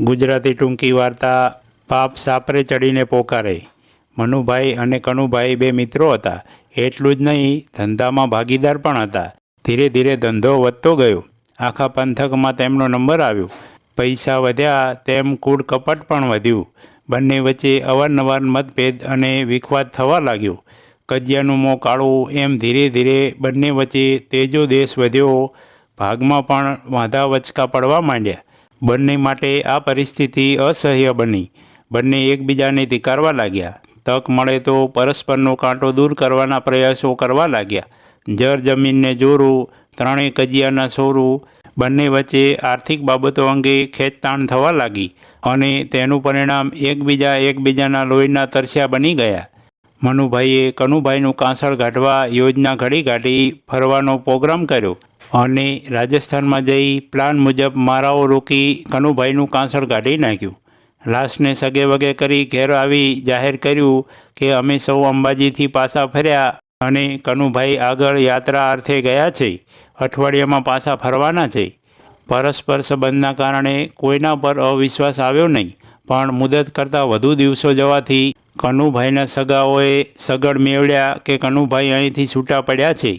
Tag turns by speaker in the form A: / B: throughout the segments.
A: ગુજરાતી ટૂંકી વાર્તા પાપ સાપરે ચડીને પોકારે. મનુભાઈ અને કનુભાઈ બે મિત્રો હતા. એટલું જ નહીં, ધંધામાં ભાગીદાર પણ હતા. ધીરે ધીરે ધંધો વધતો ગયો. આખા પંથકમાં તેમનો નંબર આવ્યો. પૈસા વધ્યા, તેમ કૂડ કપટ પણ વધ્યું. બંને વચ્ચે અવારનવાર મતભેદ અને વિખવાદ થવા લાગ્યો. કજિયાનું મોં કાળું એમ ધીરે ધીરે બંને વચ્ચે તેજો દેશ વધ્યો. ભાગમાં પણ વાંધા વચકા પડવા માંડ્યા. બંને માટે આ પરિસ્થિતિ અસહ્ય બની. બંને એકબીજાને ધિકારવા લાગ્યા. તક મળે તો પરસ્પરનો કાંટો દૂર કરવાના પ્રયાસો કરવા લાગ્યા. જર જમીનને જોરું, ત્રણેય કજિયાના સોરું, બંને વચ્ચે આર્થિક બાબતો અંગે ખેંચતાણ થવા લાગી અને તેનું પરિણામ એકબીજા એકબીજાના લોહીના તરસ્યા બની ગયા. મનુભાઈએ કનુભાઈનું કાંસળ કાઢવા યોજના ઘડી કાઢી ફરવાનો પ્રોગ્રામ કર્યો. અને રાજસ્થાનમાં જઈ પ્લાન મુજબ મારાઓ રોકી કનુભાઈનું કાંસળ કાઢી નાખ્યું. લાશને સગે વગે કરી ઘેર આવી જાહેર કર્યું કે અમે સૌ અંબાજીથી પાછા ફર્યા અને કનુભાઈ આગળ યાત્રા અર્થે ગયા છે. અઠવાડિયામાં પાછા ફરવાના છે. પરસ્પર સંબંધના કારણે કોઈના પર અવિશ્વાસ આવ્યો નહીં, પણ મુદત કરતાં વધુ દિવસો જવાથી કનુભાઈના સગાઓએ સગડ મેળવ્યા કે કનુભાઈ અહીંથી છૂટા પડ્યા છે.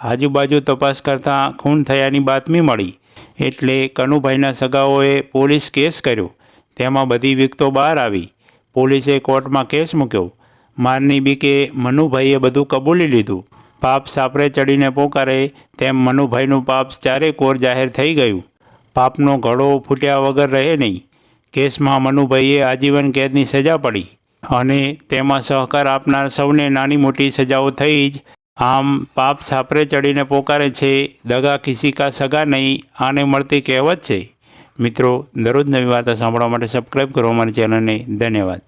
A: આજુબાજુ તપાસ કરતાં ખૂન થયાની બાતમી મળી. એટલે કનુભાઈના સગાઓએ પોલીસ કેસ કર્યો. તેમાં બધી વિગતો બહાર આવી. પોલીસે કોર્ટમાં કેસ મૂક્યો. મારની બીકે મનુભાઈએ બધું કબૂલી લીધું. પાપ સાપરે ચડીને પોકારે તેમ મનુભાઈનું પાપ ચારે કોર જાહેર થઈ ગયું. પાપનો ઘડો ફૂટ્યા વગર રહે નહીં. કેસમાં મનુભાઈએ આજીવન કેદની સજા પડી. અને તેમાં સહકાર આપનાર સૌને નાની મોટી સજાઓ થઈ જ આમ પાપ છાપરે ચડીને પોકારે છે, દગા કિસી સગા નહીં, આને મળતી કહેવત છે. મિત્રો દરરોજ નવી વાર્તા સાંભળવા માટે સબસ્ક્રાઈબ કરો અમારી ચેનલને ધન્યવાદ.